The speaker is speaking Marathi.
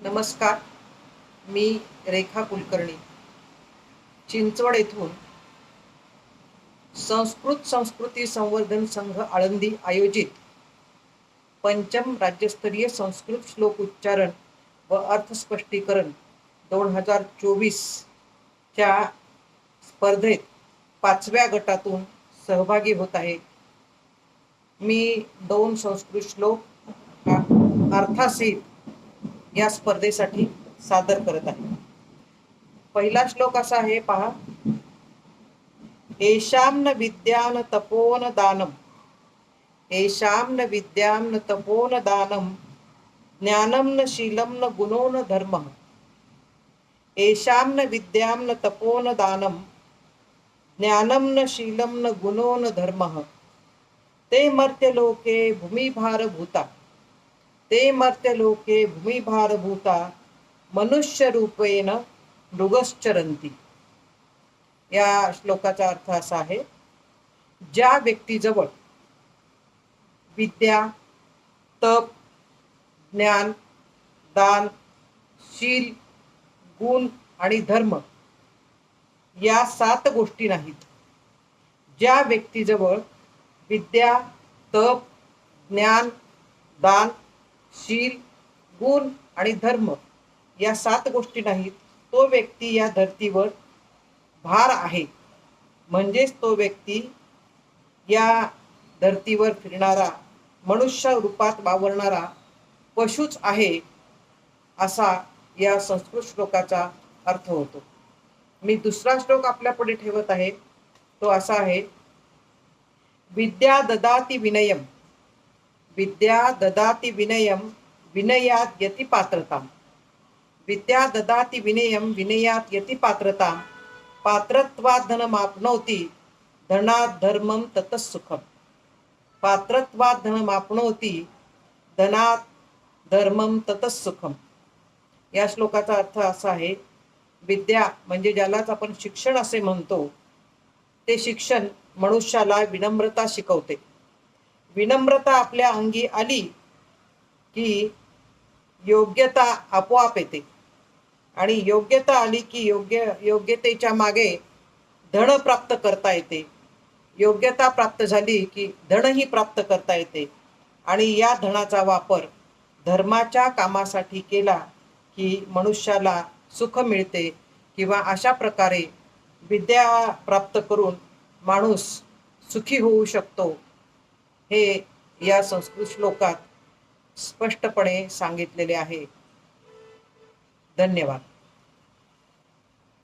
नमस्कार मी रेखा कुलकर्णी. चिंचवड येथून संस्कृत संस्कृती संवर्धन संघ आळंदी आयोजित पंचम राज्यस्तरीय संस्कृत श्लोक उच्चारण व अर्थस्पष्टीकरण दोन हजार चोवीसच्या स्पर्धेत पाचव्या गटातून सहभागी होत आहे. मी दोन संस्कृत श्लोक अर्थासहित या स्पर्धेसाठी सादर करत आहे. पहिला श्लोक असा आहे पहा. येशाम न विद्यान तपोन दानम. येशाम न विद्याम न तपोन दानम. ज्ञानं न शीलं न गुणो न धर्मः. येशाम न विद्याम न तपोन दानम. ज्ञानं न शीलं न गुणो न धर्मः. ते मर्त्यलोके भूमिभारभूता ते मर्त्यलोके भूमिभारभूता मनुष्यरूपेण मृगश्चरंती या श्लोकाचा अर्थ असा आहे ज्या व्यक्तीजवळ विद्या तप ज्ञान दान शील गुण आणि धर्म या सात गोष्टी नाहीत. ज्या व्यक्तीजवळ विद्या तप ज्ञान दान शील गुण आणि धर्म या सात गोष्टी नाहीत. तो व्यक्ती या धर्तीवर भार आहे. म्हणजेच तो व्यक्ती या धर्तीवर फिरणारा मनुष्य रूपात वावरणारा पशुच आहे असा या संस्कृत श्लोकाचा अर्थ होतो. मी दुसरा श्लोक आपल्यापुढे ठेवत आहे. तो असा आहे विद्या ददाती विनयम. विद्या ददाती विनयम विनयात यति पात्रता विद्या ददाती विनयम विनयात यति पात्रता पात्रत्वात धनमाप्नोति धनात धर्मम ततः सुखम। पात्रत्वात धनमाप्नोति धनात धर्मम ततः सुखम। या श्लोकाचा अर्थ असा आहे विद्या म्हणजे ज्यालाच आपण शिक्षण असे म्हणतो ते शिक्षण मनुष्याला विनम्रता शिकवते. विनम्रता आपल्या अंगी आली की योग्यता आपोआप येते. आणि योग्यता आली की योग्य योग्यतेच्या मागे धन प्राप्त करता येते. योग्यता प्राप्त झाली की धनही प्राप्त करता येते. आणि या धनाचा वापर धर्माच्या कामासाठी केला की मनुष्याला सुख मिळते किंवा अशा प्रकारे विद्या प्राप्त करून माणूस सुखी होऊ शकतो. हे या संस्कृत श्लोकात स्पष्टपणे सांगितलेले आहे. धन्यवाद.